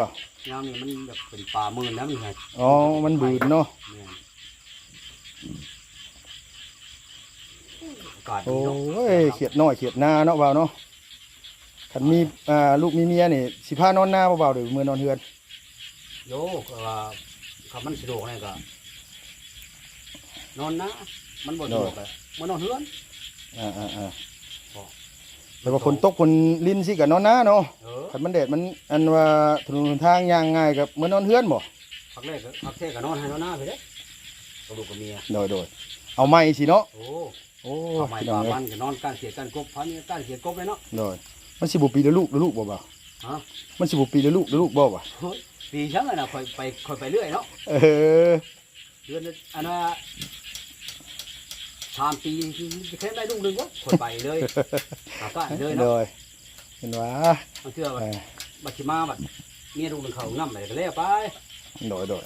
ว่ายามนี่มันแบบเป็นป่ามืนแล้วมันไงอ๋อ มันบืนเนาะแม่นอากาศดีโอ้เนาะยเขียดน้อยเขียดนาเนาะเบาเนาะคันมีอ่าลูกมีเมียนี่สิพานอนหน้าเบาๆเดี๋ยวมือนอนเฮือนโยก็ว่าคำมันสะดวกนี่ก็นอนนะ มันบ่สะดวกอะมันนอนเฮือนอ่าอ่าอ่าพอ แต่ว่าฝนตกฝนลิ้นสิกับนอนหน้าเนาะเออคันมันแดดมันอันว่าถนนหนทางย่างง่ายกับมือนอนเฮือนบ่พักแรกก็พักแท้ก็นอนให้นอนหน้าไปเด้กระดูกกับเมียโดยโดยเอาไม้สิเนาะโอ้โอ้ทำไมพี่น้อป่างเอ้มัยนก็นอนการเสียการกบพันนี่การเสียกบเลยเนาะโดยมันสิบ่ปีละลูกละลูกบ่บ่าฮะมันสิบ่ปีละลูกละลูกบ่บ่าเฮ้ยปีช่างอะนะคอยไปคอยไปเรื่อยเนาะ เออเดือนละอันน่ะ สามปีจะแค่ได้ลูกหนึ่งวะคอยไปเลยหาป้านเลยโดเนาะยเห็นว่ามันเชื่อเอว่าอบัตรมาบัตรเมียลูกหนึ่งเขาน้ำไหลก็แล้วไปโดยโดย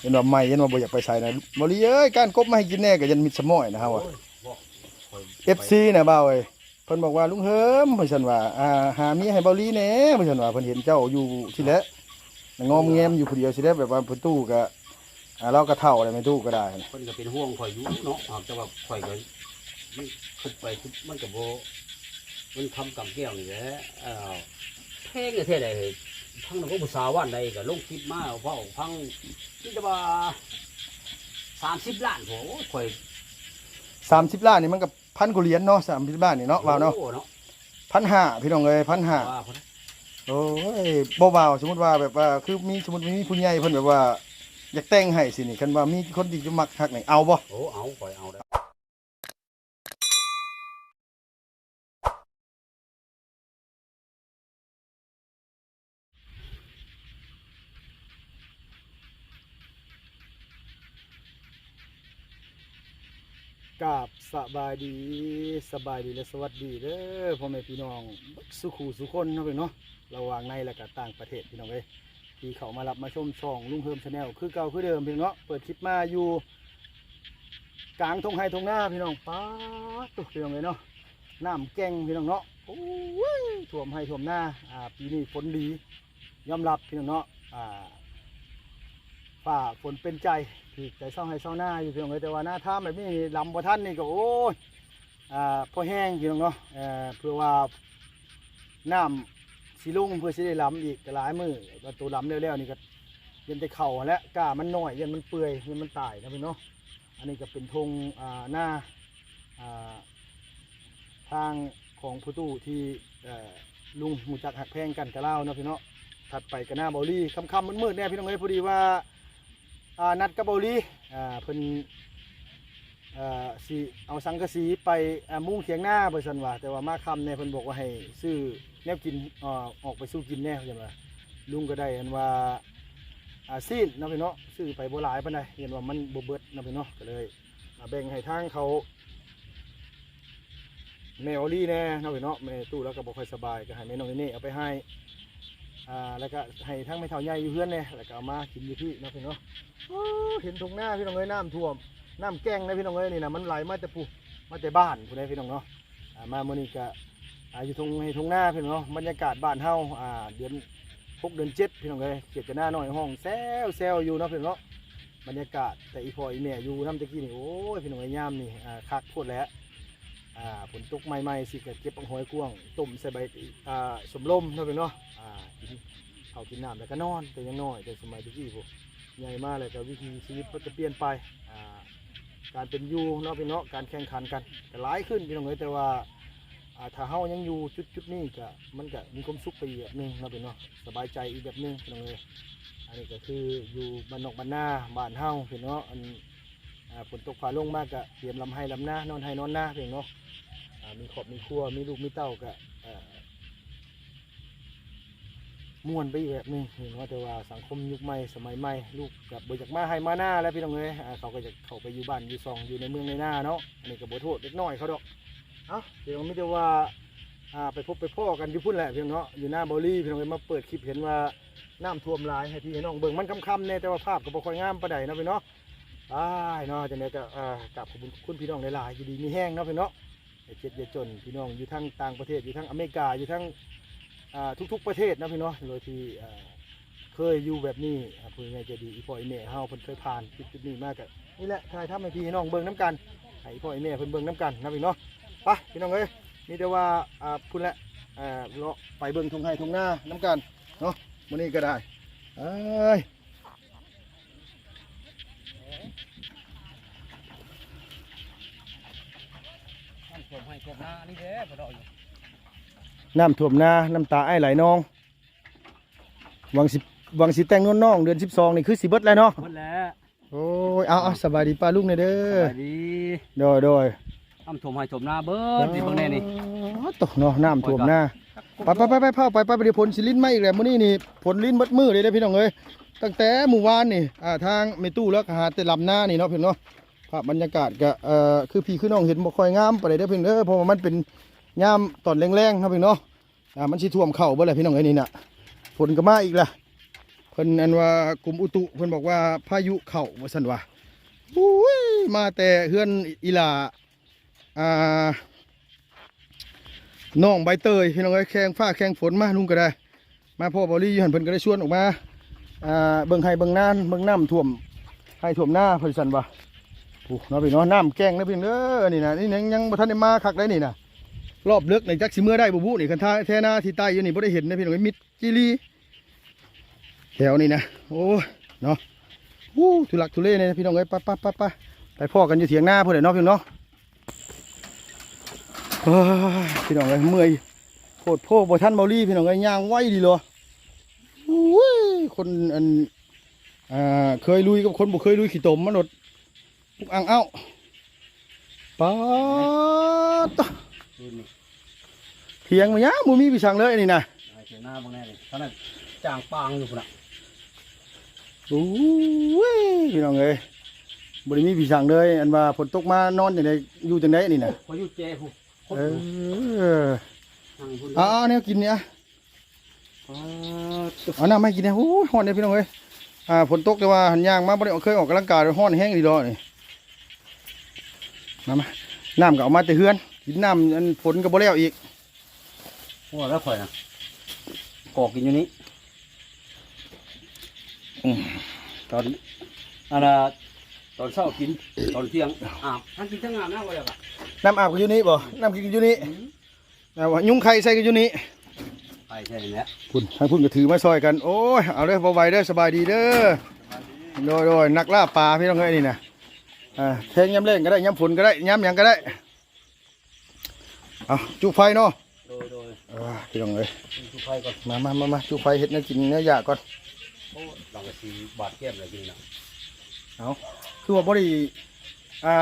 เห็นว่าไม่เห็นว่าบ่อยากไปใส่นะบ่ลีเอ้ยการกบมาให้กินแน่ก็ยันมิดสมอยนะฮะว่า โอ้ยบอกคอย FC น่ะบ่าวเอ้ยเพิ่นบอกว่าลุงเฮิมเพิ่นซั่นว่าอ่าหาเมียให้เบาลีแหน่เพิ่นซั่นว่าเพิ่นเห็นเจ้าอยู่ที่แหละงอมแงมอยู่ผู้เดียวสิแหละแบบว่าเพิ่นตู้ก็ อ่าเราก็เฒ่าอะไรไม่ตู้ก็ได้นะคนก็เป็นห่วงคอยอยู่เนาะหากจะว่าคอยก็มันขึ้นไปมันกับโบมันทำกับแก้วนี่แหละเอ้าวเพลงก็เท่ใดเลยทั้งนั้นก็ภาษาวันใดก็ลงคลิปมาเว่าพังนี่จะว่าสามสิบล้านโหคอย30ล้านนี่มันก็พันกว่าเหรียญเนาะ30ล้านนี่เนาะว่าเนาะโอ้เนาะพันห้าพี่น้องเอ้ยพันห้าว่าพุ่นนะโอ้ยบ่เบาสมมุติว่าแบบว่าคือมีสมมุติมีผู้ใหญ่เพิ่นแบบว่า อยากแต่งให้สินี่คันว่ามีคนที่จะมักฮักนี่เอาบ่โอ้เอาคอยเอาได้กราบสบายดีสบายดีและสวัสดีเด้อพ่อแม่พี่น้อง สุขูสุคนเนาะเพิ่นเนาะระหว่างในและก็ต่างประเทศพี่น้องเอ้ย ที่เขามารับมาชมช่องลุงเฮิมชาแนลคือเก่าคือเดิมพี่น้องเนาะเปิดคลิปมาอยู่ กลางทงไฮทงหน้าพี่น้องป๊าตุ๊พี่น้องเลยเนาะน้ำแกงพี่น้องเนาะโอ้ยท่วมให้ท่วมหน้าอ่าปีนี้ฝนดียอมรับพี่น้องเนาะอ่าฝ่าฝนเป็นใจที่ใจเศร้าให้เศร้าหน้าอยู่พี่น้องเลยแต่ว่าหน้าท่ามแบบนี้ลำบ่ท่านนี่ก็โอ้ยอ่าพอแห้งพี่น้องเนาะเอ่อเพื่อว่าน้ำ สีลุงเพื่อสิได้ลำอีกก็หลายมือประตูลำแล้วๆนี่ก็ยันแต่เข่าและก้ามันหน้อยยันมันเปื่อยยันมันตายนะพี่เนาะอันนี้ก็เป็นธงอ่าหน้าอ่าทางของผู้ตู้ที่ลุงหมูจักหักแพงกันกระเล่าเนาะพี่เนาะถัดไปก็หน้าเบาลี่ค่ำๆมืดๆเนี่ยพี่น้องเอ้ยพอดีว่านัดกับเบาลี่เพิ่น เอ่อสีเอาสังกะสีไปอ่ามุ้งเขียงหน้าเบอร์สันว่าแต่ว่ามาคำเนี่ยเพิ่นบอกว่าให้ซื้อแนวกินอ่าออกไปสู้กินแน่ใช่ไหมลุงก็ได้อันว่าอาซีนเนาะพี่เนาะซื้อไปโบหลายปานใดเห็นว่ามันบ่เบิดเนาะพี่เนาะก็เลยอ่าแบ่งให้ทางเขา แมวลี่แน่เนาะพี่เนาะแม่ตู้แล้วก็บ่ค่อยสบายก็ให้แม่น้องนี่เอาไปให้อ่าแล้วก็ให้ทั้งแม่เฒ่าใหญ่อยู่เพื่อนเนี่ยแล้วก็เอามากินอยู่ที่เนาะพี่เนาะโอ้เห็นตรงหน้าพี่น้องเอ้ยน้ำท่วม น้ำแกงนะพี่น้องเอ้ยนี่นะมันไหลมาแต่ปูมาแต่บ้านผู้ใดพี่น้องเนาะอ่ามามื้อนี้ก็อาอยู่ตรงให้ตรงหน้าพี่น้องเนาะบรรยากาศบ้านเฮาอ่าเดือนหกเดือนเจ็ดพี่น้องเลยเกียดกันหน้าหน่อยห้องแซวแซวอยู่เนาะพี่น้องเนาะบรรยากาศแต่อีพออีแม่อยู่น้ำตะกี้นี่โอ้ยพี่น้องไอ้ย่ามนี่อ่าคักโคตรแล้วอ่าฝนตกใหม่ๆสิก็เก็บปังหอยกวางต้มใส่ใบอ่าสมลมเนาะพี่น้องเนาะอ่ากินข้าวกินน้ำแล้วก็นอนแต่ยังน้อยแต่สมัยตะกี้พวกใหญ่มากเลยก็วิธีชีวิตก็จะเปลี่ยนไปอ่า การเป็นอยู่เนาะพี่น้องการแข่งขันกันก็หลายขึ้นพี่น้องเลยแต่ว่าอ่าถ้าเฮายังอยู่จุดจุดนี้ก็มันก็มีความสุขไปอีกแบบหนึงเนาะพี่เนาะสบายใจอีกแบบหนึงพี่น้องเอ้ยอันนี้ก็คืออยู่บ้านนอกบ้านนาบ้านเฮาพี่เนาะอันอ่าฝนตกฟ้าลงมากก็เตรียมลำให้ลำหน้านอนให้นอนหน้าพี่เนาะอ่ามีครอบมีครัวมีลูกมีเต้าก็เอ่อ ม่วนไปอีกแบบนึงพี่เนาแต่ว่าสังคมยุคใหม่สมัยใหม่ลูกกับบ่อยากมาให้มาหน้าแล้วพี่น้องเอ้ยอ่าเขาก็จะเข้าไปอยู่บ้านอยู่ซองอยู่ในเมืองในหน้าเนาะอันนี้ก็บ่โทษเล็กน้อยเขาดอกเอ้าเดี๋ยวไม่ได้ว่าอ่าไปพบไปพ่อกันอยู่พุ่นแหละพี่น้องเนาะอยู่หน้าเบอลี่พี่น้องเอ้ยมาเปิดคลิปเห็นว่าน้ำท่วมหลายให้พี่ให้น้องเบิ่งมันค่ำๆเนี่ยแต่ว่าภาพก็บ่ค่อยงามปานใดเนาะพี่เนาะอ้ายเนาะจังได๋ก็อ่ากราบขอบคุณคุณพี่น้องหลายๆอยู่ดีมีแห้งเนาะพี่เนาะอย่าเจ็บอย่าจนพี่น้องอยู่ทั้งต่างประเทศอยู่ทั้งอเมริกาอยู่ทั้ง ทุกๆประเทศนะพี่เนาะโดยที่เคยอยู่แบบนี้พูดง่ายจะดีอีพ่ออีแม่เฮาเพิ่นเคยผ่านจุดนี้มาก็นี่แหละถ่ายทำให้พี่น้องเบิ่งน้ำกันให้พ่ออีแม่เพิ่นเบิ่งน้ำกันนะพี่เนาะไปพี่น้องเอ้ยมีแต่ว่าอ่าพุ่นละอ่าเลาะไปเบิ่งทงไห้ทงหน้าน้ำกันเนาะมื้อนี้ก็ได้เอ้ยท่านผมให้กบหน้านี่เด้บ่ดอกอยู่ น้ำท่วมนาน้ำตาไอ้ไหลนองหวังสิหวังสิแต่งนวลน้องเดือน12นี่คือสิเบิดแล้วเนาะหมดแล้วโอ้ยเอาเอาสบายดีป้าลุงเนี่ยเด้สอวัสดีโดยโดยทำถมให้ถมหน้าเบิดนี่เบิ่งแน่นี่อ๋อตกเนาะน้ำท่วมนาไปไปไปไปเผาไปไปไปเดี๋ยวผลสิลิ้นไม่อีกแล้วมื้อนี้นี่ผลลิ้นเบิดมือเลยเด้อพี่น้องเอ้ยตั้งแต่หมู่วานนี่อ่าทางเมตู้แล้วก็หาแต่ลำหน้านี่เนาะพี่น้องเนาะภาพบรรยากาศก็เอ่อคือพี่คือน้องเห็นบ่ค่อยงามปานใดเด้อพี่น้องเด้อเพราะว่ามันเป็น ยามตอนแรงๆครับพี่น้องเนาะอ่ามันสิท่วมเข้าบ่ล่ะพี่น้องเอ้นี่น่ะฝนก็มาอีกละเพิ่นอันว่ากรมอุตุเพิ่นบอกว่าพายุเข้าว่าซั่นว่าอุ้ยมาแต่เฮือนอีหลาอ่าน้องใบเตยพี่น้องเอ้แข่งฟ้าแข่งฝนมานุ่งก็ได้ มาพ่อบอลี่หันเพิ่นก็ได้ชวนออกมาอ่าเบิ่งไห้เบิ่งนานเบิ่งน้ำท่วมให้ท่วมหน้าเพิ่นสั่นว่าโอ้เนาะพี่เนาะน้ำแกงนะพี่เด้อนี่นะนี่ยังยังบ่ทันได้มาคักได้นี่นะ รอบเลึกในจักสิเมื่อได้บ่บุนี่คันท่าแท้หน้าที่ใต้อยู่นี่บ่ได้เห็นนะพี่น้องเอ้ยมิดจิลีแถวนี้นะโอ้เนาะวู้ทุลักทุเลเนี่ยพี่น้องเอ้ยไปไปไปไปไปพ่อกันอยู่เถียงหน้าพุ่นเด้อเนาะพี่น้องเนาะเพี่น้องเอ้ยเมื่อยโคตรโพกบ่ทันเบาลี่พี่น้องเอ้ยย่างไหวดีเลยคนอันอ่าเคยลุยกับคนบ่เคยลุยขี่ตมมันหนดปุกอังเอ้าป๊าดต เถียงมันยังบ่มีพี่ช่างเลยอันนี่นะให้เสียหน้าเบิ่งแน่นี่เท่านั้นจ้างปางอยู่พุ่นน่ะอุ้ยพี่น้องเอ้ยบ่ได้มีพี่ช่างเลย อันว่าฝนตกมานอนจังไดอยู่จังไดนี่นะพออยู่เจผู้คนเอผู้อนั่งพุ่นเอ้าๆเนี่ยกินเนี่ยอ๋อเอาน้ำมาให้กินเนี่ยโอ้ยฮ้อนเนี่ยพี่น้องเอ้ยอ่าฝนตกแต่ว่าหันยางมาบ่ได้เคยออกกำลังกายเลยฮ้อนแห้งดีดอกนี่มามาน้ำก็เอามาแต่เฮือน กินน้ำอันฝนก็บ่แล้วอีกว่าแล้วข่อยน่ะกอกกินอยู่นี้อืมตอนอันน่ะตอนเช้ากิน ตอนเที่ยงอาบทั้งกินทั้งอาบน้ำก็ได้ปะน้ำอาบก็อยู่นี่บ่น้ำกินก็อยู่นี่แต่ว่ายุงไข่ใส่ก็อยู่นี่ไปใช่แหล้วคุณทางคุณก็ถือมาซอยกันโอ้ยเอาเลยบ่ไหวเด้อสบายดีเด้อโดยโดยนักล่าปลาพี่น้องเอ้ยนี่นะอ่าแทงย้ำเล่งก็ได้ย้ำฝนก็ได้ย้ำหยังก็ได้ เอาจุไฟเนาะโดยโดยอ่าพี่น้องเอ้ยจุไฟก่อนมามามามาจุไฟเห็ดเนื้อกินเนื้อยาก่อนโอ้หลังกะสีบาดแก้มเลยจริงนะเอาคือว่าบ่ได้อ่า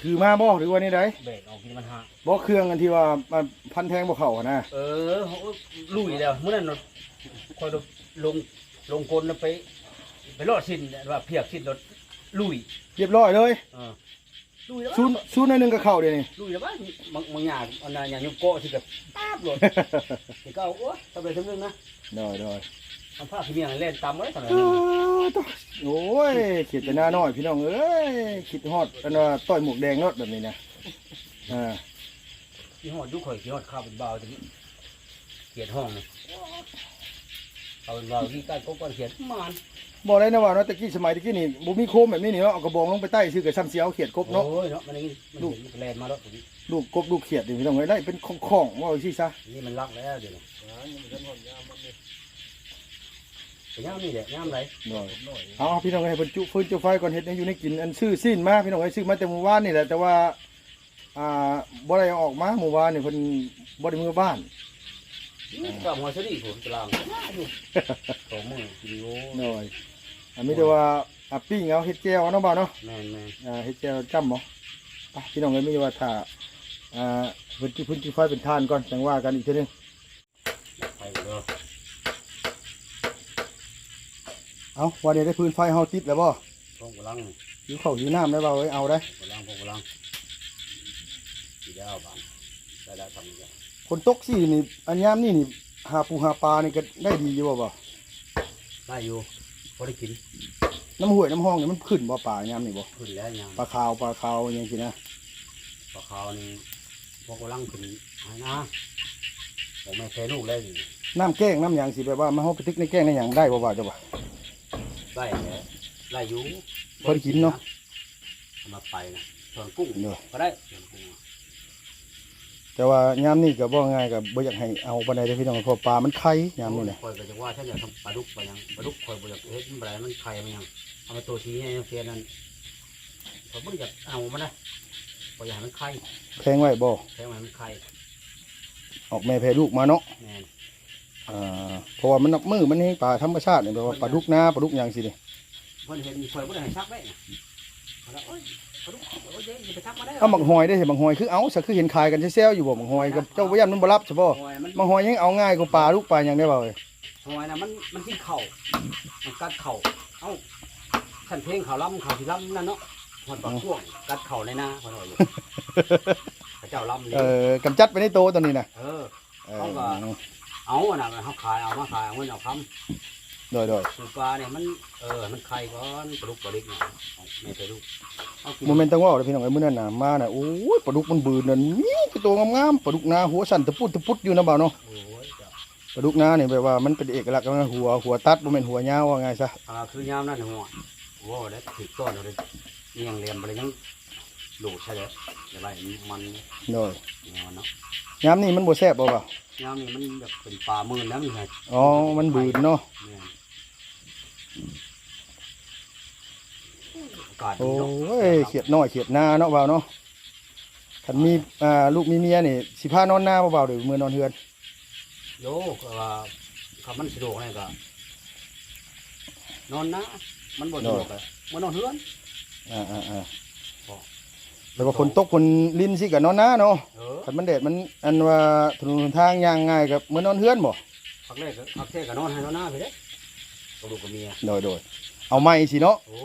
ถือมาบ่หรือว่านี่ไดเบรกเอากินมันหาบ่เครื่องอันที่ว่ามันพันแทงบ่เข้าอะนะเออเขาก็ลุยแล้วเมื่อนั้นน่ะคอยลงลงลงกลน่ะไป ไปรอดสิ้นเนี่ยว่าเพียกสิ้นรถลุยเรียบร้อยเลยเออ ลุยแล้วซูนซูนหนอยหนึงก็เข้าเดี๋ยวนี้ ลุยแล้วว่าบางบางอย่างอันนั้นอย่างยุกโกะที่แบบป๊าบหล่นที่ก็เอาโอ้ทำไปทั้งเรื่องนะได้ได้ทำผ้าขี้เมียงเล่นตามไว้ทำไมโอ้ยขีดแต่หน้าน้อยพี่น้องเอ้ยคิดฮอดอันว่าต้อยหมวกแดงเนาะแบบนี้นะอ่าที่หอดยุคข่อยที่หอดข้าวเป็นเบาตรงนี้เขียนห้องเลยเอาเป็นเบาที่ใกล้ก็ก้อนเขียนมาน บอกได้นะว่าเนาะตะกี้สมัยตะกี้นี่บ่มีโคมแบบนี้นี่เนาะเอากระบองลงไปใต้ซื้อกับซ้ำเสียวเขียดกบเนาะ โอ้ยเนาะมันนี่มันเห็นมันแลนมาแล้วผมลูกกบลูกเขียดนี่พี่น้องเอ้ยได้เป็นของๆว่าเอาซี่ซะนี่มันรักแล้วเดี๋ยวนี้แต่ย่ามนี่แหละย่ามไรได้เอาเอาพี่น้องให้เพิ่นจุฟื้นจุไฟก่อนเฮ็ดให้อยู่ในกินอันซื้อสิ้นมาพี่น้องเอ้ยซื้อมาแต่เมื่อวานนี่แหละแต่ว่าอ่าบ่ได้เอาออกมาเมื่อวานนี่เพิ่นบ่ได้มือบ้านกับหัวเสดีผมกลางอยู่สองมือกิโล หน่อย อันนี้แต่ว่าอะปิ้งเอาเฮ็ดแก้วเอาเนาะบ่าวเนาะแมนแมนอ่าเฮ็ดแก้วจ้ำบ่ไปพี่น้องเอ้ยมีว่าถ้าอ่าเพิ่นจุพื้นจุไฟเป็นทานก่อนจังว่ากันอีกเทีนึงไปเด้อเอาว่าเดี๋ยวได้พื้นไฟเฮาติดแล้วบ่พงกลังอยู่ข้าวอยู่น้ำได้บ่าวเอ้ยเอาได้กลังพงกลังสีดาวบางได้ได้ทำอย่างคนตกสินี่อันยามนี่นี่หาปูหาปลานี่ก็ได้ดีอยู่บ่บ่าวได้อยู่ พอได้กินน้ำห้วยน้ำห้องนี่มันขึ้นบ่ปลายามนี่บ่ขึ้นแล้วยังปลาขาวปลาขาวอยังสินะปลาขาวนี่พวกกลังขึ้นหายนะผมไม่เคยลูกเลยน้ำแกงน้ำหยังสิแบบว่ามาเฮาไปตึกในแกงในหยังได้บ่บ่าวจ้ะบ่ได้แหละได้อยู่พอได้กินเนาะเอามาไปนะส่วนกุ้งเนาะก็ได้ส่วนกุ้ง แต่ว่ายามนี้ก็บ่ง่ายก็บ่อยากให้เอาปานใดเด้อพี่น้องเพราะปลามันไข่ยามนี้น่ะคอยก็จะว่าฉันอยากทำปลาดุกไปยังปลาดุกคอยบ่อยากเฮ็ดมันอะไรมันไข่มันยังเอามาตัวทีให้เพียนนั่นพอยบ่อยากเอามันนะพอยอยากให้มันไข่แพงไว้บ่แค่ให้มันไข่ออกแม่แพรลูกมาเนาะแม่นอ่าเพราะว่ามันนับมือมันให้ปลาธรรมชาตินี่แปลว่าปลาดุกนาปลาดุกหยังสินี่เพิ่นเห็นคอยบ่ได้ให้ชักได้นะเอาละโอ้ยปลาดุกโอ้ย เดี๋ยวอย่าไปชักมาได้เอาหมักหอยได้เห็นหมักหอยคือเอาซะคือเห็นขายกันแซ่ๆอยู่บ่หมักหอยกับเจ้าบ่ยันมันบ่รับใช่บ่หอยมันหมักหอยยังเอาง่ายกว่าปลาลูกปลาหยังได้บ่เอ้ยหอยนะมันมันกินเข่ามันกัดเข่าเอ้าขันเพลงเขาล้ำเขาที่ล้ำนั่นเนาะหอดปากพ่วงกัดเข่าในหน้าเขาเอาอยู่พระเจ้าล้ำเออกำจัดไปในโตตอนนี้นะเออเอาก็เอาอะนะเขาขายเอามาขายเอาเงินเอาคำ โดยโดยำคือปลาเนี่ยมันเออมันไข่ก่อนปลาดุกปลาดิกเนี่ยเอาไม่ไปดุกเอากินโมเมนต์ต้องเว่าเด้อพี่น้องเอ้ยมื้อนั้นน่ะมาน่ะโอ้ยปลาดุกมันบืนนั่นมีคือตัวงามๆปลาดุกนาหัวสั่นตะปุดตะปุดอยู่นะบ่าวเนาะโอ้ยจ้ะปลาดุกนานี่แบบว่ามันเป็นเอกลักษณ์ของมันหัวหัวตัดบ่แม่นหัวยาวว่าไงซะอ่าคือยามนั่นหัวว้าวแล้วถือก้อนเราเลยเอียงเรียมไปเลยยังโหลดใช่เลยเดี๋ยวไรมันโดยเนี่ยมันเนาะยามนี้มันบ่แซ่บบ่บ่าวยามนี้มันแบบเป็นปลาหมื่นแล้วมันไงอ๋อมันบืนเนาะ เนี่ยอากาศโอ้ดีเนาะยเขียดน้อยเขียดนาเนาะบ่าวเนาะคันมีอ่าลูกมีเมียนี่สิพานอนนาบ่บ่าวหรือมื้อนอนเฮือนโยก็ว่าคำมันสะดวกนี่ก็นอนนะมันบ่สะดวกเลยมันนอนเฮือนอ่าอ่าอ่าบ่แล้วก็ฝนตกฝนลิ้นสิก็นอนนาเนาะเออคันมันแดดมันอันว่าถนนหนทางย่างง่ายกับมื้อนอนเฮือนบ่พักแรกก็พักแท้ก็นอนให้นอนหน้าไปเด้กระดูกกับเมียโดยโดยเอาไม้สิเนาะโอ้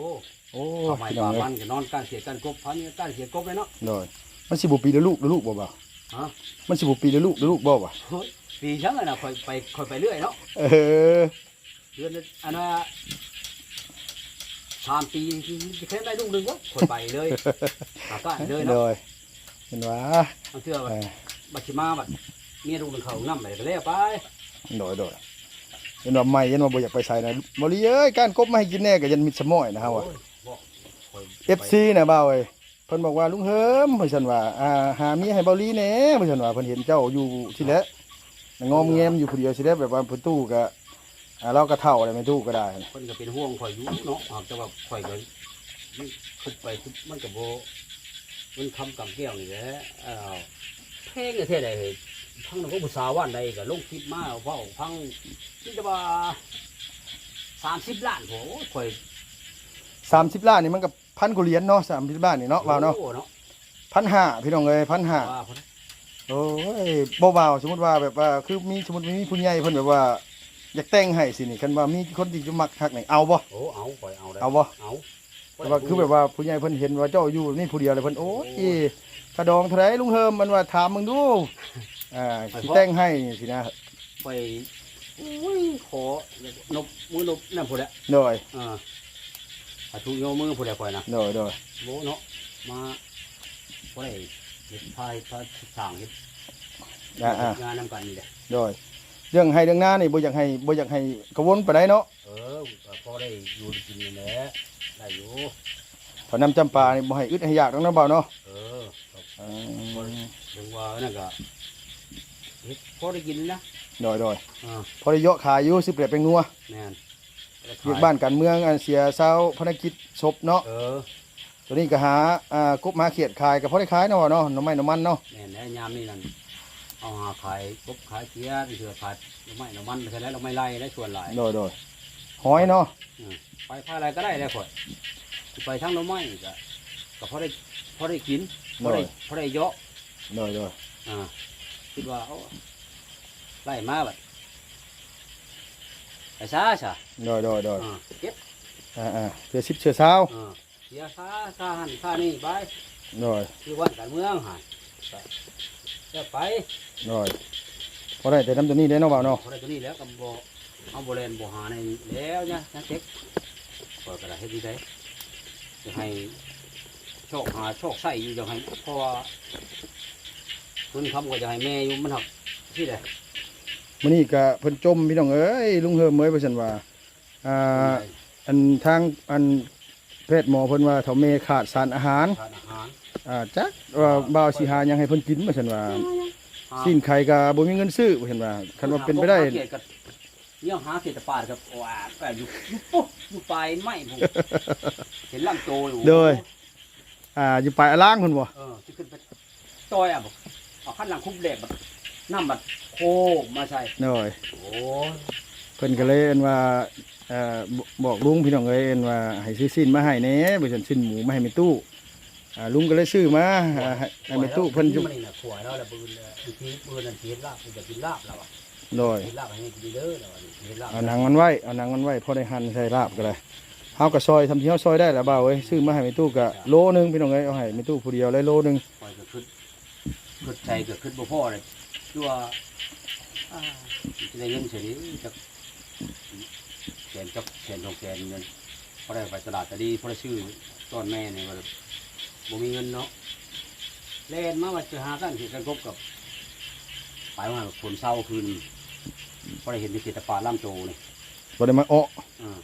โอ้ทำไมพี่น้ปองลาเอ้ยมันก็นอนการเสียการกบพันนี่การเสียกบเลยเนาะโดยมันสิบ่ปีละลูกละลูกบ่บ่าวฮะมันสิบ่ปีละลูกละลูกบ่วะเฮ้ยปีช่างเลยนะคอยไปคอยไปเรื่อยเนาะเออเดือนละอันน่ะสามปีจะแค่ได้ลูกหนึ่งวะคอยไปเลยหาก้านเลยโดเนาะยเห็นว่าเอาเชื่อเอว่าอบัชิมาบัดเมียลูกหนึ่งเขาน้ำไปก็แล้วไปโดยโดยเห็นว่าไม่เห็นว่าบ่อยากไปใส่นะบ่ลีเอ้ยการกบมาให้กินแน่ก็ยันมิดสมอยนะฮะว่าโอ้ย บอกคอยไป FC น่ะบ่าวเอ้ยเพิ่นบอกว่าลุงเฮิมเพิ่นซั่นว่าอ่าหาเมียให้เบาลีแหน่เพิ่นซั่นว่าเพิ่นเห็นเจ้าอยู่ที่แหละงอมแงมอยู่ผู้เดียวสิได้แบบว่าเพิ่นตู้ก็อ่าเราก็เท่าอะไรไม่ตู้ก็ได้คนก็เป็นห่วงคอยอยู่เนาะหากจะว่าคอยก็มันขึ้นไปขึ้นมันกับโบมันคำกับแก้วนี่แหละเอ้าเพลงเนี่ยเท่ใดเฮ้ยพังนั้นก็บุษาวันใดก็ลงคลิปมาเว่าพังที่จะว่าสามสิบล้านโหคอย30ล้านนี่มันก็ พันกว่าเหรียญเนาะ30ล้านนี่เนาะว่าเนาะโอ้เนาะ1,500พี่น้องเอ้ย1,500ว่าพุ่นโอ้ยบ่เบาสมมติว่าแบบว่าคือมีสมมติมีผู้ใหญ่เพิ่นแบบว่า อยากแต่งให้สินี่คันว่ามีคนที่จะมักฮักนี่เอาบ่โอ้เอาคอยเอาได้เอาบ่เอาแต่ว่าคือแบบว่าผู้ใหญ่เพิ่นเห็นว่าเจ้าอยู่นี่ผู้เดียวเลยเพิ่นโอ้ยกระดองเท่าไหรลุงเฮิมมันว่าถามมึงดูอ่าสิแต่งให้สินะไปโอ้ยขอนบมือนบนั่นพุ่นแหละโดยอ่า อาทุโยมือพุ่นแหละคอยนะโดยโดยโบเนาะมาบ่ได้เฮ็ดพายพาสร้างเฮ็ดอ่าอ่า งานนำกันนี่แหละโดยเรื่องให้เรื่องหน้านี่บ่อยากให้บ่อยากให้กระวนไปได้เนาะเออก็พอได้อยู่ได้กินนี่แหละได้อยู่ถ้าน้ำจำปานี่บ่ให้อึดให้ยากต้องนำเบาเนาะเออก็อืมถึงว่านั่นก็เฮ็ดพอได้กินนะโดยโดยอ่าพอได้เยาะขายอยู่สิเปรียบเป็นงัวแม่น เรียกบ้านการเมืองอันเสียเศร้าภารกิจศพเนาะเออตัวนี้ก็หาอ่ากบมาเขียดขายก็พอได้ขายเนาะเนาะหน้ำไม้น้ำมันเนาะแม่นแล้วยามนี้นั่นเอาหาขายกบขายเกียร์เถื่อขายหน่อไม้หน่อมันไปแล้วเราไม่ไล่ได้ส่วนหลายโดยโดยหอยเนาะไปพาอะไรก็ได้แล้วข่อยสิไปทั้งหน่อไม้ก็ก็พอได้พอได้กินพโดอได้ยพอได้เยอะโดยโดยอ่าคิดว่าเอาไล่มาแบบ ไอ้ซาซะโดยโดยโดยอ่าเก็บอ่าอ่าเสือสิบเสือเช้าอ่าเสียซาซาหันซานี่ไปโดยที่วันการเมืองหันไปจะไปโดยพอได้แต่น้ำตัว ม่อยู่มันหักที่ไหนมื้อนี้ก็เพิ่นจมพี่น้องเอ้ยลุงเฮิมเอ้ยว่าซั่นว่าอ่าอันทางอันแพทย์หมอเพิ่นว่าเฒ่าแม่ขาดสารอาหารทานอาหารอ่าจักว่าบ่าวสิหาหยังให้เพิ่นกินว่าซั่นว่าสิ้นไข่ก็บ่มีเงินซื้อว่าซั่นว่าคันว่าเป็นไปได้เกียรติกับเนี่ยหาเศรษฐปาดครับว้าแปอยู่อยู่ปุ๊บอยู่ปลายไม้ผมเห็นลำโตอยู่โดย อ่าอยู่ปลายอล่างพุ่นบ่เออที่ขึ้นไปต้อยอะบอกเอาขั้นหลังคุบเหล็กแบบน้ำบัด โคมาใส่โดยโอ้ยเพิ่นก็เลยเอิ้นว่าเอ่อบอกบอกลุงพี่น้องเอ้ยเอิ้นว่าให้ซื้อสิ้นมาให้แหน่บ่ซั่นสิ้นหมูมาให้แม่ตู้อ่าลุงก็เลยซื้อมาอ่าให้ให้แม่ตู้เพิ่นจุมันนี่นะขวายแล้วละบืนเลยอีกทีบืนนั่นทีเฮ็ดลาบมันจะกินลาบแล้วอะโดยกินลาบให้กินเด้อแล้วอะนี่เฮ็ดลาบเอาหนังมันไว้เอาหนังมันไว้พอได้หั่นใส่ลาบก็ได้เฮาก็ซอยทำที่เฮาซอยได้ล่ะบ่าวเอ้ยซื้อมาให้แม่ตู้ก็โลนึงพี่น้องเอ้ยเอาให้แม่ตู้ผู้เดียวเลยโลนึงคอยก็ขึ้นขึ้นใจก็ขึ้นบ่พอเลย ตัวอ่าจะได้เงินเฉยจะแสนจับแสนสองแสนเงินพอได้ไปตลาดจะดีพอได้ชื่อตอนแม่เนี่ยว่าบ่มีเงินเนาะเล่นมาว่าจะหากันที่กันกบกับไปว่าฝนเศร้าคืนพอได้เห็นมีเศษปลาล่ำโจนี่บ่ได้มาอ้ออ่า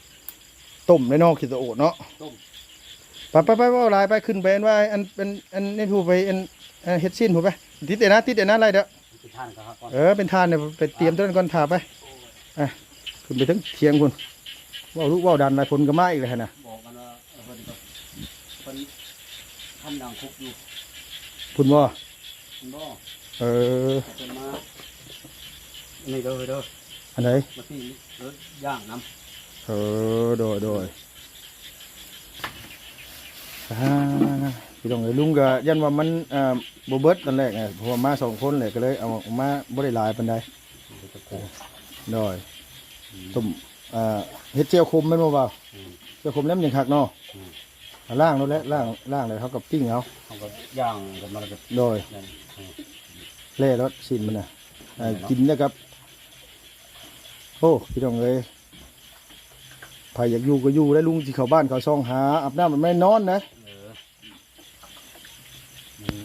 ต้มในนอกคิดตะโอดเนาะต้มไปไปไปเว่าหลายไปขึ้นไปอันว่าอันเป็นอันนี่ผู้ไปอันอันเฮ็ดสิ้นผู้ไปติดเดี๋ยวนะติดเดี๋ยวนะไรเด้อไป ท่านก็ครับก่อนเออเป็นทานเนี่ยไปเตรียมต้นก่อนถ่าไปอะขึ้นไปถึงเทียงคุณเว่าลูกเว่าดันหลายคนก็มาอีกเลยนะบอกกันว่าเออเพิ่นก็เพิ่นทำดังคุกอยู่คุณว่าคุณบ่เออเพิ่นมานี่เด้อเด้ออันไหนมาที่เด้อย่างน้เออโดยโดย อ่าพี่น้องเอ้ยลุงก็ยันว่ามันอ่าบ่เบิดตอนแรกไงเพราะว่ามาสองคนเลยก็เลยเอาออกมาบ่ได้หลายปานใดำจะโกโดยต้มอ่าเฮ็ดเจียวคมแม่นบ่บ่าวอืมเจียวคมแล้วมันยังคักเนาะอืมเอาล่างนั่นแหละล่างล่างเลยเขากับปิ้งเอาเขาก็ย่างกันมาแล้วก็โดยนั่นอืมเล่รสสินมันน่ะอ่ากินนะครับ โอ้พี่น้องเอ้ยใครอยากอยู่ก็อยู่ได้ลุงที่เขาบ้านเขาซ่องหาอาบน้ำมันไม่นอนนะเออนี่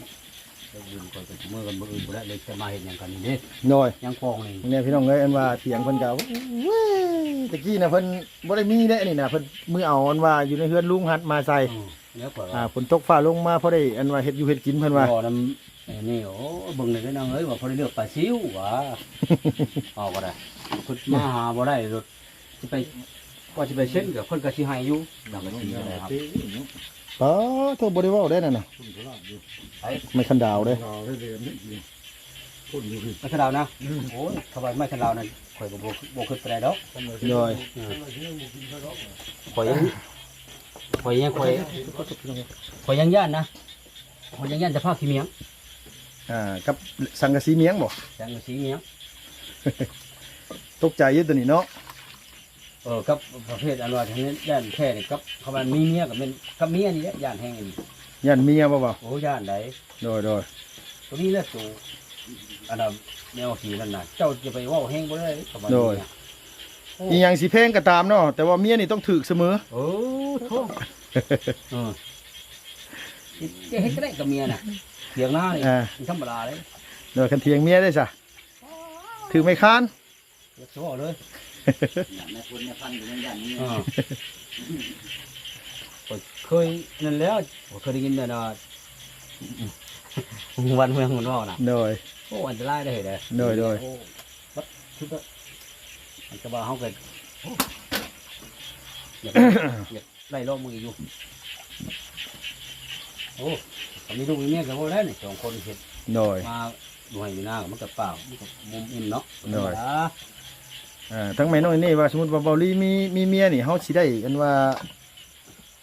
จะยืนก่อนจะเมื่อกันเมื่ออื่นบ่ได้เลยจะมาเห็นอย่างกันนี่เด้หน่อยยังฟองนี่เนี่ยพี่น้องเอ้ยอันว่าเถียงเพิ่นเก่าเว้ยตะกี้นะเพิ่นบ่ได้มีเด้นี่นะเพิ่นมือเอาอันว่าอยู่ในเฮือนลุงหัดมาใส่อืมเนื้อเปิดอ่าฝนตกฟ้าลงมาพอได้อันว่าเฮ็ดอยู่เฮ็ดกินเพิ่นว่าบ่น้ำไอ้นี่โอ้เบิ่งเลยก็น้องเอ้ยว่าพอได้เลือกปลาซิวหวะเอาก็ได้คุดมาหาบ่ได้รถสิไปก็สิไปเช่นกับคนก็สิให้อยู่ดังก็สิได้ครับ อ๋อโทษบ่ได้เว้าได้นั่นน่ะไปไม่คันดาวเด้ไม่ขนดาวนะโอ้ยทำไมไม่ขนดาวนั่นข่อยก็บ่บ่ขึ้นไปได้ดอกโดยอืมข่อยยังข่อยยังข่อยข่อยยังย่านนะข่อยยังย่านจะพาขี้เมียงอ่ากับสังกะสีเมียงบ่จังสีเมียงตกใจอยู่ตัวนี้เนาะ เออกับประเภทอันว่าทางนี้ย่านแค่นี่กับเขาว่ามีเมียกับเป็นกับเมียนี่แหละย่านแห้งอันนี้ยันเมียบ่บ่โอ้ย่านใดโดยโดยตัวนี้แหละตัวอันนั้นแนวสีนั่นน่ะ เจ้าจะไปเว่าแห้งบ่ได้ประมาณนี้นะอีหยังสิเพลงก็ตามเนาะแต่ว่าเมียนี่ต้องถึกเสมอ โอ้โหเออจะเฮ็ดก็ได้กับเมียน่ะเถียงหน้านี่อ่ามันธรรมดาเลยโดยคันเทียงเมียได้ซะถึกไม่ค้านอยากจะบอกเลย แม่คุณแม่พันอยู่ในย่านนี้เคยนั่นแล้วเคยได้ยินแต่นะวันเมืองมันว่าน่ะโดย โอ้อันตรายได้เหรอโดยโดยโอ้บัดชุดละมันจะบ่าเฮาเกิดอยากอยากไล่ลอกมืออยู่โอ้ตอนนี้ลูกมีเมียกับพวกนั้นนี่สองคนเห็ดโดย มาดูให้อยู่หน้ามันกับเปล่ามันกับมุมอิ่มเนาะโดย ธรรมดา อ่าทั้งแม่น้อยนี่ว่าสมมุติว่าเบาลีมีมีเมียนี่เฮาสิได้กันว่า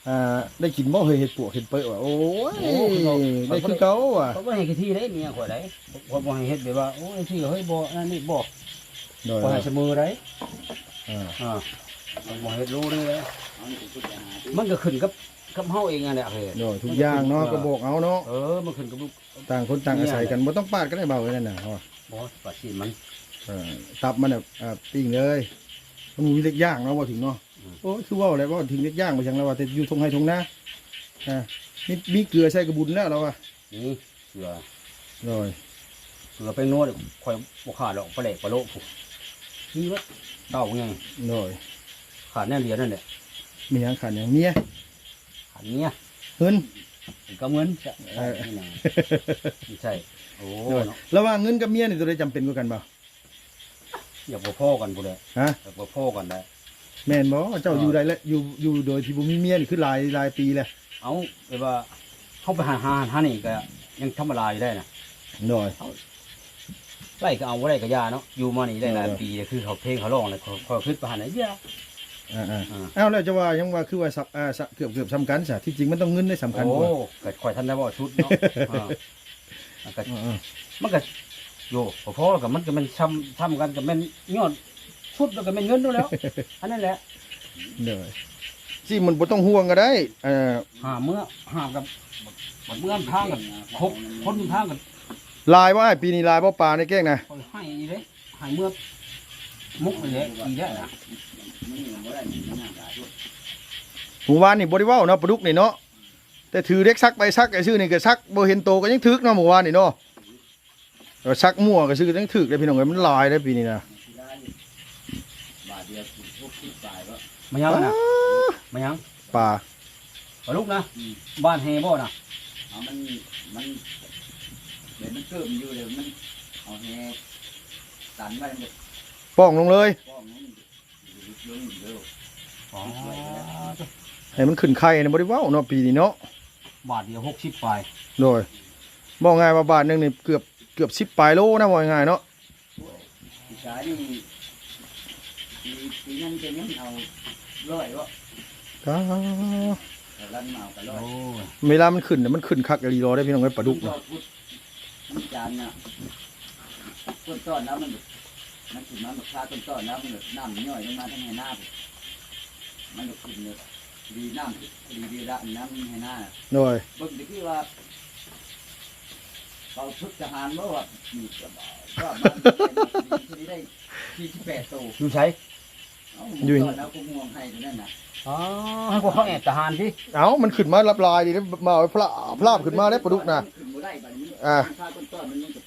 อ่าได้กินบ่เฮยเฮ็ดปวกเฮ็ดเปิ้ลว่าโอ้ย ได้คือเก่าว่ะเขาบ่ให้กี่ที่ได้เมียข่อยได้เขาบ่ให้เฮ็ดแบบว่าโอ้ยที่เฮ้ยบ่นั่นนี่บ่โดยบ่ให้เสมอได้อ่าอ่าเขาบ่ให้เฮ็ดรู้ได้เลยมันก็ขึ้นกับกับเฮาเองนั่นแหละเฮ้ยโดยทุกอย่างเนาะก็บอกเอาเนาะเออมันขึ้นกับลูกต่างคนต่างอาศัยกันบ่ต้องปาดกันได้เบาไว้นั่นน่ะเฮาบ่ปาดสิมันเออ ตับมันแบบอ่าปิ้งเลยมันมีเล็กย่างเนาะว่าถึงเนาะโอ้ยคือว่าอะไรว่าถึงเล็กย่างไปยังแล้วว่าแต่อยู่ทงไห้ทงนาอ่ามีมีเกลือใส่กระบุนแล้วเราว่านี่เสือโดยเสือไปโน่นข่อยบ่ขาดหรอกปลาแหลกปลาโลกพุนี่วะเต้าไงโดยขาดแน่เหรียญนั่นแหละมีหยังขาดหยังเมียอันเนี้ยเงินก็เหมือนจะเออนี่นะไม่ใช่โอ้โดยเนาะระหว่างเงินกับเมียนี่ตัวใดจำเป็นกว่ากันบ่ อย่าบ่พ่อกันบ่เลยฮะอย่าบ่พ่อกันได้ แม่นบ่เจ้าอยู่ได้แล้วอยู่อยู่โดยที่บ่มีเมียนี่คือหลายหลายปีแล้วเอาแบบว่าเข้าไปหาหาหานี่ก็ยังธรรมดาอยู่ได้นะโดยไล่ก็เอาบ่ได้ก็ยาเนาะอยู่มานี่ได้หลายเออ ปีเลยคือเขาเพลงเขาร้องเลยเขาเขาขึ้นไปหาไหนยาอ่าอ่า ๆเอ้าแล้วจะว่ายังว่าคือว่าสับอ่าสับเกือบเกือบสำคัญซะที่จริงมันต้องเงินได้สำคัญโอ้กว่าก็ข่อยทันได้บ่ชุดเนาะอ่ามันก็อ่ามันก็ โยพอๆกับมันก็มันช้ำช้ำกันกับมันยอดชุดแล้วก็มันเงินด้วยแล้ว อันนั้นแหละๆโดยสิมันบ่ต้องห่วงก็ได้เอ่อหาเมื่อหากับบัดเมื่อทางกับครบคนทางกับลายว่าปีนี้ลายบ่ปลาในแก้งนะคอยให้อีเลยให้เมื่อมุกเลยอีได้นะหมู่บ้านนี่บ่ได้เว้าเนาะปลาดุกนี่เนาะแต่ถือเด็กซักไปซักไอ้ชื่อนี่ก็ซักบ่เห็นโตก็ยังถึกเนาะหมู่บ้านนี่เนาะ แต่ว่าซักมั่วก็ชื่อยังถึกได้พี่น้องเอ้ยมันลายได้ปีนี้นะมายังนะมายังปลาปลาลูกนะบ้านเฮบ่นะเอามันมันเดี๋ยวมันเกิมอยู่เดี๋ยวมันเอาแหตันไว้มันป้องลงเลยป้องมันลงเร็วอ๋อให้มันขึ้นไข่นะบ่ได้เว้าเนาะปีนี้เนาะบาทเดียวหกสิบไปโดยบอกง่ายว่าบาทหนึงนี่เกือบ เกือบ10ปลายโลนะบอกง่ายๆเนาะปีกายนี่ปีปีนั้นจะยังเอาร้อยวะก็แต่รันมาเอากันร้อโอ้ยเวลามันขึ้นน่ะมันขึ้นคักอีรอได้พี่น้องเอ้ปลาดุกเนาะมันจานน่ะต้นต้อนแล้วมันมันขึ้นมาแบบพาต้นต้อนแล้วมันน้ำย่อยลงมาทั้งในหน้ามันก็ขึ้นเลยดีน้ำดีดีละน้ำในหน้า โดย เบิ่งที่ว่า เขาทุกทหารบ่ว่ามีกระบอกก็มันได้ที่แปดตัวอยู่ใช้อยู่แล้วก็ห่วงให้ตัวนั้นน่ะอ๋อให้พวกเขาแอบทหารที่เอ้ามันขึ้นมารับลายดิมาเอาพลาพลาบขึ้นมาได้ปลาดุกนะขึ้นบ่ได้บัดนี้อ่าข้าต้นต้นมันมันก็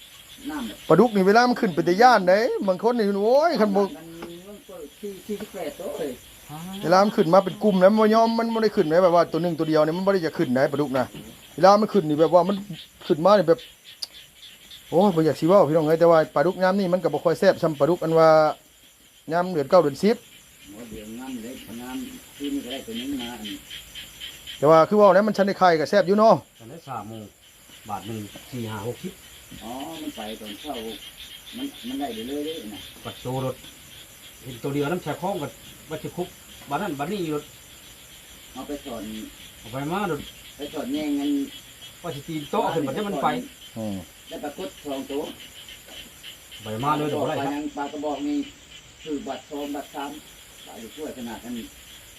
น้ำแบบปลาดุกนี่เวลามันขึ้นเป็นตะย่านเด้บางคนนี่โอ้ยคันบ่มันมันก็ที่ที่แปดตัวเลยเวลามันขึ้นมาเป็นกลุ่มนะมันบ่ยอมมันบ่ได้ขึ้นไหมแบบว่าตัวหนึงตัวเดียวเนี่ยมันบ่ได้จะขึ้นไหนปลาดุกนะเวลามันขึ้นนี่แบบว่ามันขึ้นมานี่แบบ โอ้ยบ่อยากสิเว้าพี่น้องเอ้ยแต่ว่าปลาดุกยามนี่มันก็บ่ค่อยแซ่บซำปลาดุกอันว่ายามเดือนเก้าเดือน10หมอเดียวงามเลยงามที่นี่ก็ได้ตัวนี้มาอันแต่ว่าคือเว่าแล้วมันชันได้ไข่ก็แซ่บอยู่เนาะตอนนี้สามโมงบาทหนึ่งสี่ห้าหกสิบอ๋อ มันไปตอนเช้ามันมันได้เรื่อยๆนะปัดโตรถเห็นตัวเดียวน้ำชาคล้องกับวัชคุกบ้านนั้นบ้านนี้รถเอาไปสอนเอาไปมารถไปสอนแย่งกันว่าสิตีนโต๊ะขึ้นมาได้มันไปอืม ได้ปรากฏสองตัวไปมาเลยเดี๋ยวปอะไรลาครับยังปลากระบอกนี่คือบัตรสองบัตรสามปลาอยู่ช่วยขนาดนั้น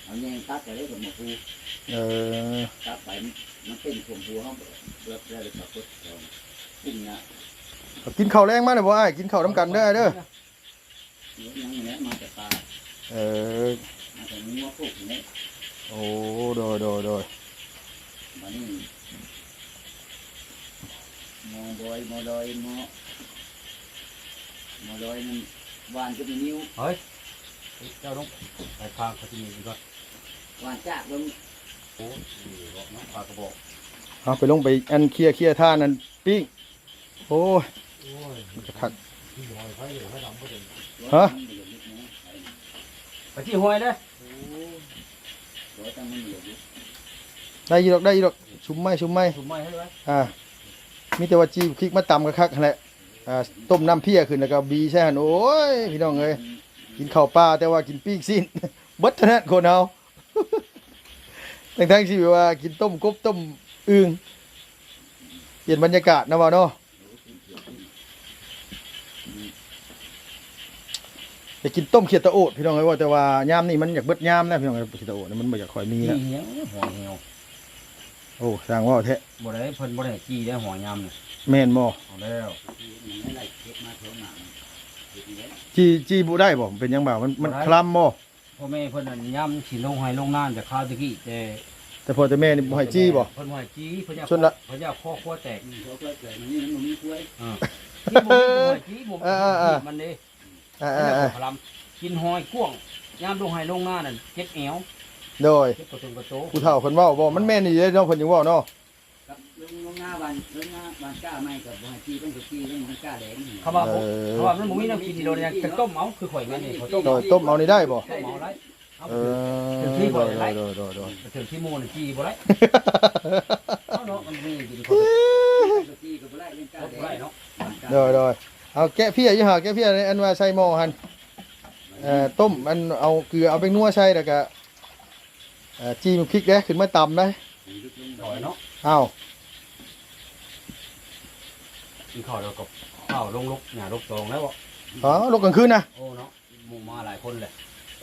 เอาแยงตัดไปเลยกับหมอครูเออตัดไปมันเป็นชมพูเขาเบิดได้เลยปรากฏสองกุ้งนะกินข้าวแรงมาเด้อบ่อ้ายกินข้าวน้ำกันเด้อเด้อเนื้อยังเนี้ยมาจากปลาเออมาจากนื้อพวกนี้โอ้โดยโดยโดย มานี่ มอดอยมอดอยมอมอดอยมันหวานจะมีนิ้วเฮ้ยเจ้าต้องไปทางเขาจะมีก็หวานจากลงโอ้ยน้องปลากระบอกเอาไปลงไปอันเคลียร์เคลียร์ท่านั่นปิ้งโอ้ยมันจะคักฮะไปที่ห้วยเลยโอ้ยจังมันเหลืออยู่ได้อยีดอกได้อยีดอกชุมไม้ชุมไม้ถุงไม้ให้ด้วยอ่า มีแต่ว่าจีพริกมาตำกะคักนั่นแหละอ่าต้มน้ำเพียขึ้นแล้วก็บีใช่หันโอ้ยพี่น้องเอ้ยกินข้าวปลาแต่ว่ากินปิ้งสิ้นเบิดเท่านั้นคนเอาทั้งๆที่แบบว่ากินต้มกบต้มอึ่งเปลี่ยนบรรยากาศนะว่าเนาะไปกินต้มเขียดตะโอดพี่น้องเอ้ยว่าแต่ว่ายามนี่มันอยากเบิดยามนะพี่น้องเอ้ยเขียดตะโอดนี่มันบ่อยากคอยมีมีนะ เหี้ยหัวเหี่ยว โอ้สร้างว่าแท้บ่ได้เพิ่นบ่ได้จี้ได้หัวยำเนี่ยแม่นบ่เอาแล้วมันไม่ได้เก็บมาเท่าหนังเก็บไว้จีจีบ่ได้บ่เป็นหยังบ่ามันมันคลำบ่พ่อแม่เพิ่นนั่นยำสิลงให้ลงน้ำจากข้าวตะกี้แต่แต่พอแต่แม่นี่บ่ให้จี้บ่ เพิ่นบ่ให้จี้เพิ่นอยากส่วนละ เพิ่นอยากข้อครัวแตกเพราะเกิดเกิดมันนี่มันมีกล้วยที่บ่มีบ่ให้จี้บ่เออเออเออมันเด้อ่าเพิ่นอยากอ่าพลัมกินหอยกุ้งยามลงให้ลงน้านั่นเจ็บแอว โดยเฮ็ดประตูประตูผู้เฒ่าเพิ่นเว้าบ่มันแม่นอีเด้เนาะเพิ่นยังเว้าเนาะกับลงลงหน้าวันลงหน้าวันกล้าไม่กับบ่ให้ตีต้องกับตีต้องมันกล้าแหลงนี่เขาว่าบ่เขาว่ามันบ่มีน้ำกินโดนยังจะต้มเอาคือข่อยแม่นนี่เขาต้มโดยต้มเอานี่ได้บ่ต้มเอาไรเอาเอถึงอที่โดบ่ยได้โดยโดยโดย ถึงที่หมู่นี่จีบ่ได้เอาเนาะมันมีกินคนกับตีกับบ่ได้ยังกล้าบ่แหลได้งเนาะโดยโดยเอาแกะเพี้ยอยู่หาแกะเพี้ยในอันว่าใส่หม้อหั่นเอ่อต้มอันเอาเกลือเอาไปนัวใส่แล้วก็ เอ่อจี้มันพริกเด้ขึ้นมาตำได้ถอยเนาะอ้าวกินข้าวแล้วก็ข้าวลงลุกหญ้าลุกตรงแล้วบ่อ๋อลกกลางคืนนะโอ้เนาะหมู่มาหลายคนแหละ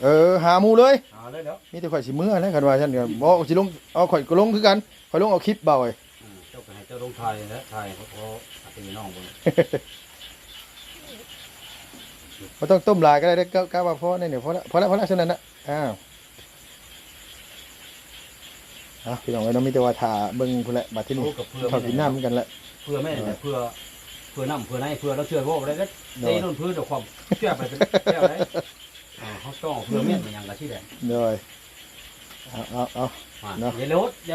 เออหาหมูเลยเอาเลยเด้อมีแต่ข่อยสิมื้อนะคันว่าฉันก็บ่สิลงเอาข่อยก็ลงคือกันข่อยลงเอาคลิปเบาไว้อืมเจ้าก็ให้เจ้าลงทายแล้วทายเขาเขาอาจจะมีน้องบ่บ่ต้องต้มหลายก็ได้เด้อก็ก็ว่าพอนี่เนี่ยพอละพอละพอละเท่านั้นน่ะอ้าว อะพี่น้องเอ้ยเนาะมีแต่ว่าถ่าเบิ่งพุ่นแหละบัดทีนี้โอ้กับเพื่อข้าวกินน้ำกันแหละเพื่อแม่เนี่ยเพื่อเพื่อน้ำเพื่อในเพื่อเราเชื่อว่าอะไรก็โดตียนู่นเพื่อเดี๋ยวความเชื่อไปเป็นเชื่อได้อ่าเขาต้องเพื่อเมียนมันยังกะที่แดงโดยเอาเอาเอา อ่าเนาะอย่าลดอย่า